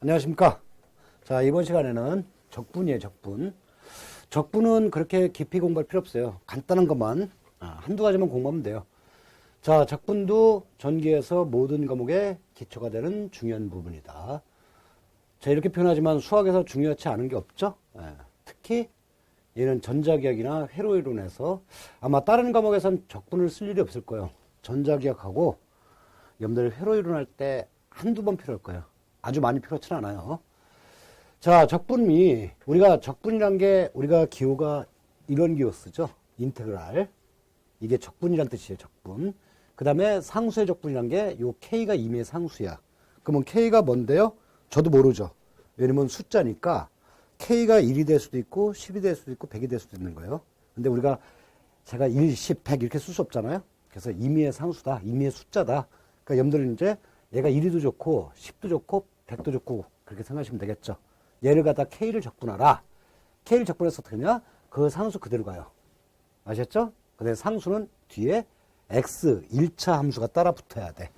안녕하십니까. 자, 이번 시간에는 적분이에요, 적분. 적분은 그렇게 깊이 공부할 필요 없어요. 간단한 것만, 아, 한두 가지만 공부하면 돼요. 자, 적분도 전기에서 모든 과목의 기초가 되는 중요한 부분이다. 자, 이렇게 표현하지만 수학에서 중요하지 않은 게 없죠? 예, 특히 얘는 전자기학이나 회로이론에서 아마 다른 과목에선 적분을 쓸 일이 없을 거예요. 전자기학하고 여러분들 회로이론 할 때 한두 번 필요할 거예요. 아주 많이 필요하진 않아요. 자, 적분이 우리가 적분이란 게 우리가 기호가 이런 기호 쓰죠. 인테그랄. 이게 적분이란 뜻이에요. 적분. 그 다음에 상수의 적분이란 게 요 k가 임의의 상수야. 그러면 k가 뭔데요? 저도 모르죠. 왜냐면 숫자니까 k가 1이 될 수도 있고 10이 될 수도 있고 100이 될 수도 있는 거예요. 근데 우리가 제가 1, 10, 100 이렇게 쓸 수 없잖아요. 그래서 임의의 상수다. 임의의 숫자다. 그러니까 여러분들은 이제 얘가 1이도 좋고 10도 좋고 100도 좋고 그렇게 생각하시면 되겠죠. 얘를 갖다 k를 적분하라. k를 적분해서 어떻게 하냐? 그 상수 그대로 가요. 아셨죠? 근데 상수는 뒤에 x 1차 함수가 따라 붙어야 돼.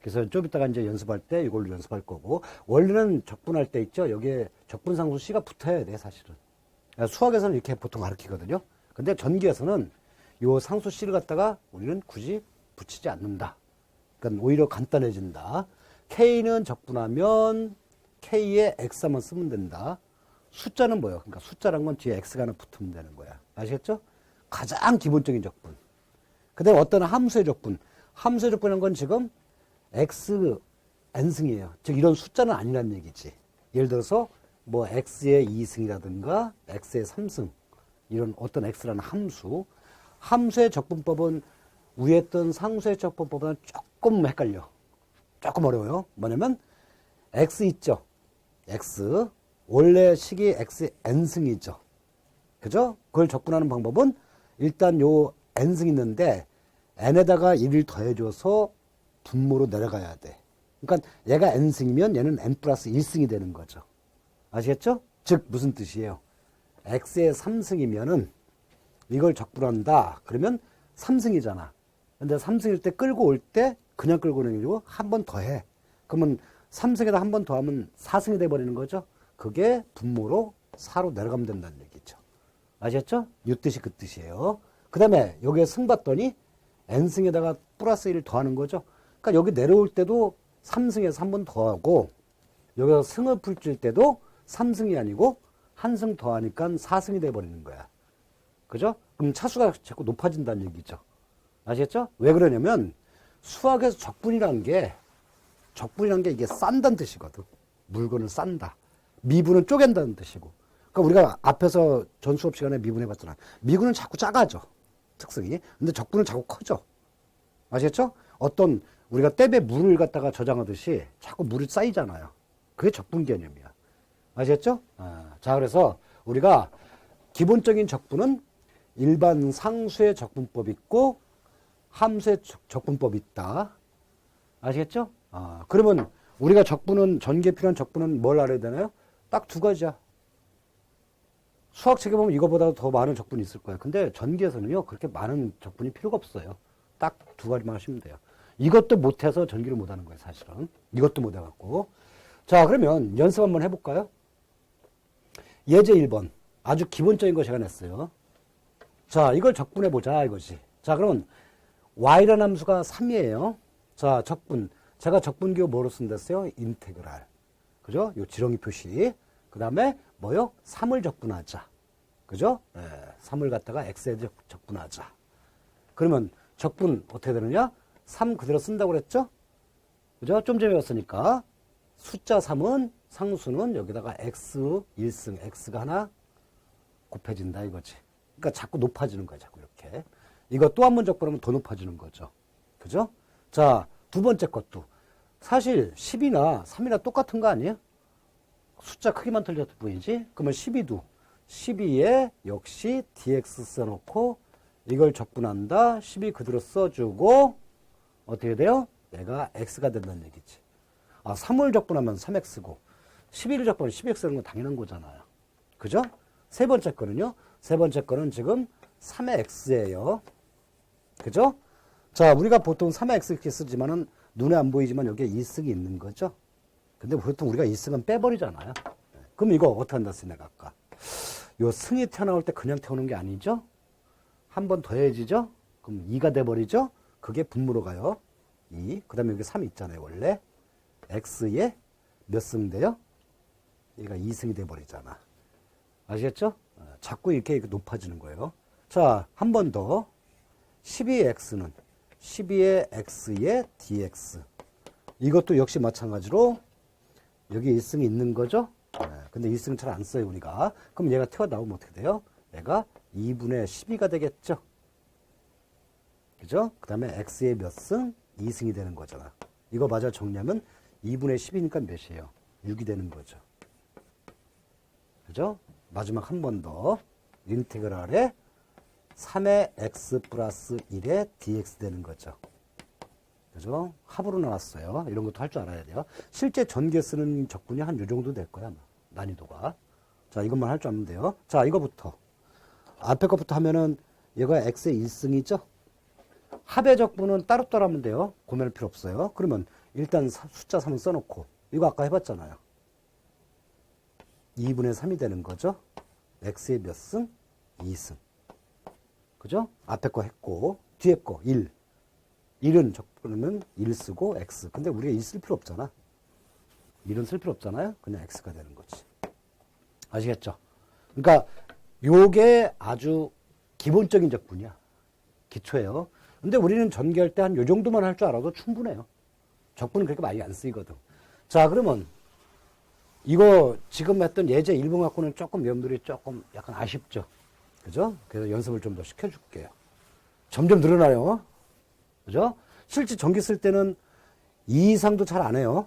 그래서 좀 이따가 이제 연습할 때 이걸로 연습할 거고 원래는 적분할 때 있죠. 여기에 적분 상수 c가 붙어야 돼 사실은. 그러니까 수학에서는 이렇게 보통 가르치거든요. 근데 전기에서는 요 상수 c를 갖다가 우리는 굳이 붙이지 않는다. 그러니까 오히려 간단해진다. k는 적분하면 k에 x 한번 쓰면 된다. 숫자는 뭐예요? 그러니까 숫자란 건 뒤에 x가 하나 붙으면 되는 거야. 아시겠죠? 가장 기본적인 적분. 그다음에 어떤 함수의 적분. 함수의 적분이라는 건 지금 x n승이에요. 즉 이런 숫자는 아니란 얘기지. 예를 들어서 뭐 x의 2승이라든가 x의 3승 이런 어떤 x라는 함수. 함수의 적분법은 위에 했던 상수의 적분법보다는 조금 헷갈려. 조금 어려워요. 뭐냐면 x 있죠. x 원래 식이 x n승이죠. 그죠? 그걸 적분하는 방법은 일단 요 n승 있는데 n에다가 1을 더해줘서 분모로 내려가야 돼. 그러니까 얘가 n승이면 얘는 n 플러스 1승이 되는 거죠. 아시겠죠? 즉 무슨 뜻이에요? x의 3승이면은 이걸 적분한다. 그러면 3승이잖아. 근데 3승일 때 끌고 올 때 그냥 끌고 아니고 한 번 더 해. 그러면 3승에다 한 번 더 하면 4승이 돼버리는 거죠. 그게 분모로 4로 내려가면 된다는 얘기죠. 아셨죠? 이 뜻이 그 뜻이에요. 그 다음에 여기에 승 봤더니 n승에다가 플러스 1을 더하는 거죠. 그러니까 여기 내려올 때도 3승에서 한 번 더하고 여기서 승을 풀줄 때도 3승이 아니고 한 승 더하니까 4승이 돼버리는 거야. 그죠? 그럼 차수가 자꾸 높아진다는 얘기죠. 아시겠죠? 왜 그러냐면 수학에서 적분이라는 게 적분이라는 게 이게 싼다는 뜻이거든. 물건을 싼다. 미분은 쪼갠다는 뜻이고. 그러니까 우리가 앞에서 전 수업 시간에 미분 해봤잖아. 미분은 자꾸 작아져. 특성이. 근데 적분은 자꾸 커져. 아시겠죠? 어떤 우리가 떼에 물을 갖다가 저장하듯이 자꾸 물이 쌓이잖아요. 그게 적분 개념이야. 아시겠죠? 아, 자, 그래서 우리가 기본적인 적분은 일반 상수의 적분법 있고 함수의 적- 적분법이 있다. 아시겠죠? 아, 그러면 우리가 적분은 전기에 필요한 적분은 뭘 알아야 되나요? 딱 두 가지야. 수학 책에 보면 이거보다 더 많은 적분이 있을 거예요. 근데 전기에서는요, 그렇게 많은 적분이 필요가 없어요. 딱 두 가지만 하시면 돼요. 이것도 못해서 전기를 못하는 거예요, 사실은. 이것도 못해갖고. 자, 그러면 연습 한번 해볼까요? 예제 1번. 아주 기본적인 거 제가 냈어요. 자, 이걸 적분해보자, 이것이. 자, 그러면 y라는 함수가 3이에요. 자, 적분. 제가 적분기호 뭐로 쓴댔어요? 인테그랄. 그죠? 요 지렁이 표시. 그 다음에 뭐요? 3을 적분하자. 그죠? 예, 3을 갖다가 x에 적- 적분하자. 그러면 적분 어떻게 되느냐? 3 그대로 쓴다고 그랬죠? 그죠? 좀 배웠으니까. 숫자 3은 상수는 여기다가 x 1승, x가 하나 곱해진다 이거지. 그러니까 자꾸 높아지는 거야, 자꾸 이렇게. 이거 또 한 번 적분하면 더 높아지는 거죠. 그죠? 자, 두 번째 것도. 사실 10이나 3이나 똑같은 거 아니에요? 숫자 크기만 틀렸을 뿐이지. 그러면 12도. 12에 역시 dx 써놓고 이걸 적분한다. 12 그대로 써주고 어떻게 돼요? 얘가 x가 된다는 얘기지. 아, 3을 적분하면 3x고 11을 적분하면 12x라는 건 당연한 거잖아요. 그죠? 세 번째 거는요. 세 번째 거는 지금 3의 x예요. 그죠? 자, 우리가 보통 3의 x 이렇게 쓰지만은 눈에 안 보이지만 여기에 2승이 있는 거죠. 근데 보통 우리가 이 승은 빼버리잖아요. 그럼 이거 어떻게 한다 내가 아까. 요 승이 튀어나올 때 그냥 태우는 게 아니죠? 한 번 더해지죠? 그럼 2가 돼버리죠? 그게 분모로 가요. 2. 그 다음에 여기 3 있잖아요, 원래. x에 몇 승 돼요? 얘가 2승이 돼버리잖아. 아시겠죠? 어, 자꾸 이렇게 높아지는 거예요. 자, 한 번 더. 12x는 12의 x의 dx. 이것도 역시 마찬가지로 여기 1승이 있는 거죠? 네, 근데 1승 잘 안 써요, 우리가. 그럼 얘가 튀어나오면 어떻게 돼요? 얘가 2분의 12가 되겠죠? 그죠? 그 다음에 x의 몇 승? 2승이 되는 거잖아. 이거 마저 정리하면 2분의 10이니까 몇이에요? 6이 되는 거죠. 그죠? 마지막 한 번 더. 인테그랄에 3의 x 플러스 1의 dx 되는 거죠. 그죠? 합으로 나왔어요. 이런 것도 할 줄 알아야 돼요. 실제 전개 쓰는 적분이 한 요 정도 될 거야, 아마. 난이도가. 자, 이것만 할 줄 알면 돼요. 자, 이거부터. 앞에 것부터 하면은 얘가 x의 1승이죠? 합의 적분은 따로따로 하면 돼요. 고민할 필요 없어요. 그러면 일단 사- 숫자 3을 써놓고 이거 아까 해봤잖아요. 2분의 3이 되는 거죠. x의 몇 승? 2승. 그죠? 앞에 거 했고 뒤에 거 1. 1은 적분은 1 쓰고 x. 근데 우리가 1 쓸 필요 없잖아. 1은 쓸 필요 없잖아요. 그냥 x가 되는 거지. 아시겠죠? 그러니까 요게 아주 기본적인 적분이야. 기초예요. 근데 우리는 전개할 때 한 요 정도만 할 줄 알아도 충분해요. 적분은 그렇게 많이 안 쓰이거든. 자, 그러면 이거 지금 했던 예제 1번 갖고는 조금 여러분들이 조금 약간 아쉽죠. 그죠? 그래서 연습을 좀 더 시켜줄게요. 점점 늘어나요. 그죠? 실제 전기 쓸 때는 2 이상도 잘 안 해요.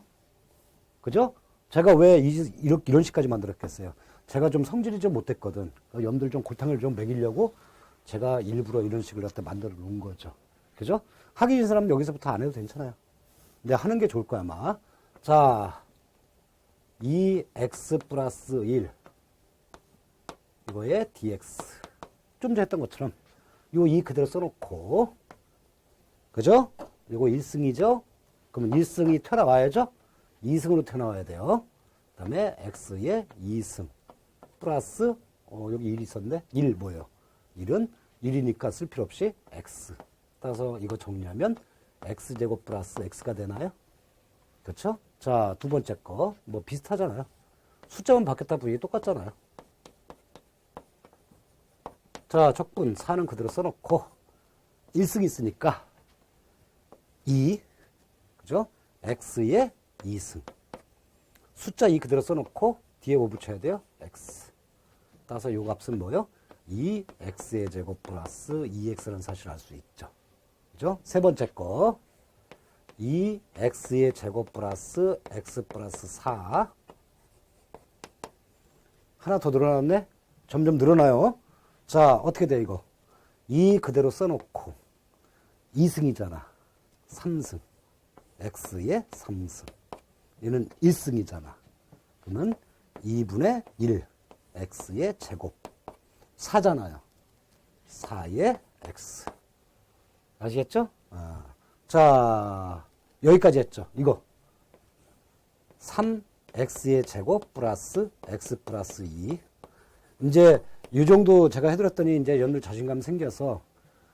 그죠? 제가 왜 이, 이렇게, 이런 식까지 만들었겠어요? 제가 좀 성질이 좀 못됐거든. 염들 좀 골탕을 좀 먹이려고 제가 일부러 이런 식으로 갖다 만들어 놓은 거죠. 그죠? 하기 싫은 사람은 여기서부터 안 해도 괜찮아요. 근데 하는 게 좋을 거야, 아마. 자, 2x 플러스 1. 이거에 dx. 좀 전에 했던 것처럼 요 2 그대로 써놓고 그죠? 이거 1승이죠? 그러면 1승이 튀어나와야죠? 2승으로 튀어나와야 돼요. 그 다음에 x의 2승 플러스 어, 여기 1 있었는데 1 뭐예요? 1은 1이니까 쓸 필요 없이 x 따라서 이거 정리하면 x제곱 플러스 x가 되나요? 그렇죠? 자, 두 번째 거. 뭐 비슷하잖아요. 숫자만 바뀌었다 분이 똑같잖아요. 자, 적분 4는 그대로 써놓고 1승 있으니까 2, 그죠? x의 2승. 숫자 2 그대로 써놓고 뒤에 뭐 붙여야 돼요? x. 따라서 요 값은 뭐요? 2x의 제곱 플러스 2x라는 사실을 알 수 있죠. 그죠? 세 번째 거. 2x의 제곱 플러스 x 플러스 4. 하나 더 늘어났네? 점점 늘어나요. 자, 어떻게 돼, 이거? 2 그대로 써놓고, 2승이잖아. 3승. x의 3승. 얘는 1승이잖아. 그러면 2분의 1. x의 제곱. 4잖아요. 4의 x. 아시겠죠? 아. 자, 여기까지 했죠. 이거. 3x의 제곱 플러스 x 플러스 2. 이제 이 정도 제가 해드렸더니 이제 연들 자신감 생겨서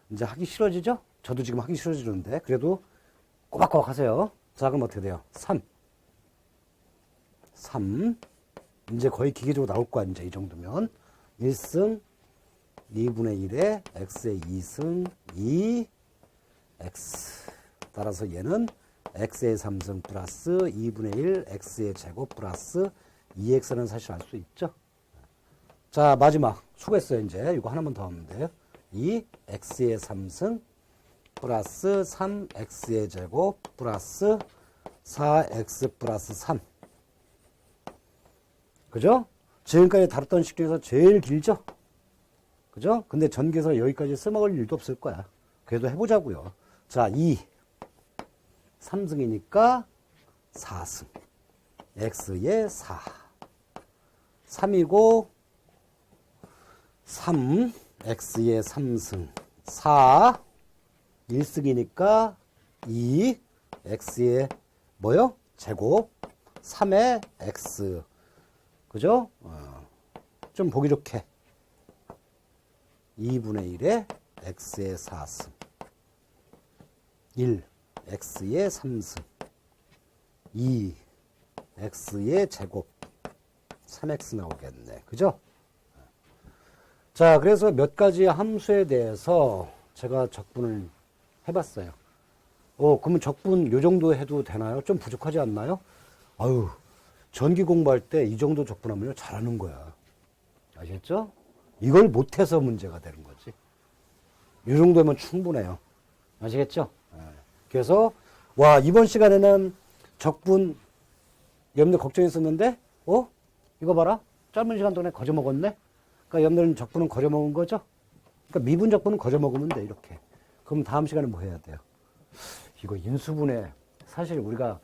이제 하기 싫어지죠? 저도 지금 하기 싫어지는데 그래도 꼬박꼬박 하세요. 자, 그럼 어떻게 돼요? 3. 3. 이제 거의 기계적으로 나올 거야, 이제 이 정도면. 1승 2분의 1에 x의 2승 2 x. 따라서 얘는 x의 3승 플러스 2분의 1 x의 제곱 플러스 2x라는 사실을 알수 있죠. 자, 마지막. 수고했어요, 이제. 이거 하나만 더 하면 돼요. 2 x의 3승 플러스 3x의 제곱 플러스 4x 플러스 3. 그죠? 지금까지 다뤘던 식 중에서 제일 길죠? 그죠? 근데 전개에서 여기까지 써먹을 일도 없을 거야. 그래도 해보자고요. 자, 2. 3승이니까 4승. x의 4. 3이고 3. x의 3승. 4. 1승이니까 2. x의 뭐요? 제곱. 3의 x. 그죠? 어, 좀 보기 좋게. 2분의 1에 x의 4승. 1, x의 3승. 2, x의 제곱. 3x 나오겠네. 그죠? 자, 그래서 몇 가지 함수에 대해서 제가 적분을 해봤어요. 어, 그러면 적분 요 정도 해도 되나요? 좀 부족하지 않나요? 아유, 전기 공부할 때 이 정도 적분하면 잘하는 거야. 아시겠죠? 이걸 못해서 문제가 되는 거지. 이 정도면 충분해요. 아시겠죠? 예. 그래서, 와, 이번 시간에는 적분, 여러분들 걱정했었는데, 어? 이거 봐라. 짧은 시간 동안에 거저 먹었네? 그러니까 여러분들은 적분은 거저 먹은 거죠? 그러니까 미분 적분은 거저 먹으면 돼, 이렇게. 그럼 다음 시간에 뭐 해야 돼요? 이거 인수분해. 사실 우리가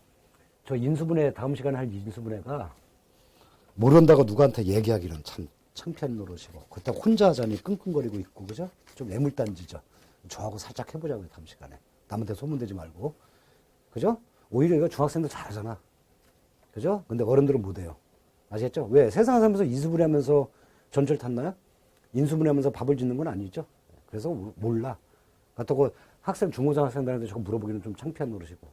저 인수분해, 다음 시간에 할 인수분해가 모른다고 누구한테 얘기하기는 참 창피한 노릇이고. 그때 혼자 하자니 끙끙거리고 있고, 그죠? 좀 애물단지죠. 저하고 살짝 해보자고요, 다음 시간에. 남한테 소문내지 말고. 그죠? 오히려 이거 중학생들 잘하잖아. 그죠? 근데 어른들은 못해요. 아시겠죠? 왜? 세상 살면서 인수분해 하면서 전철 탔나요? 인수분해 하면서 밥을 짓는 건 아니죠? 그래서 모- 몰라. 그렇다고 학생, 중고등 학생들한테 저거 물어보기는 좀 창피한 노릇이고.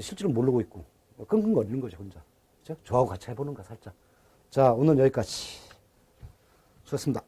실제로 모르고 있고. 끙끙거리는 거죠, 혼자. 그죠? 저하고 같이 해보는 거, 살짝. 자, 오늘 여기까지. 수고했습니다.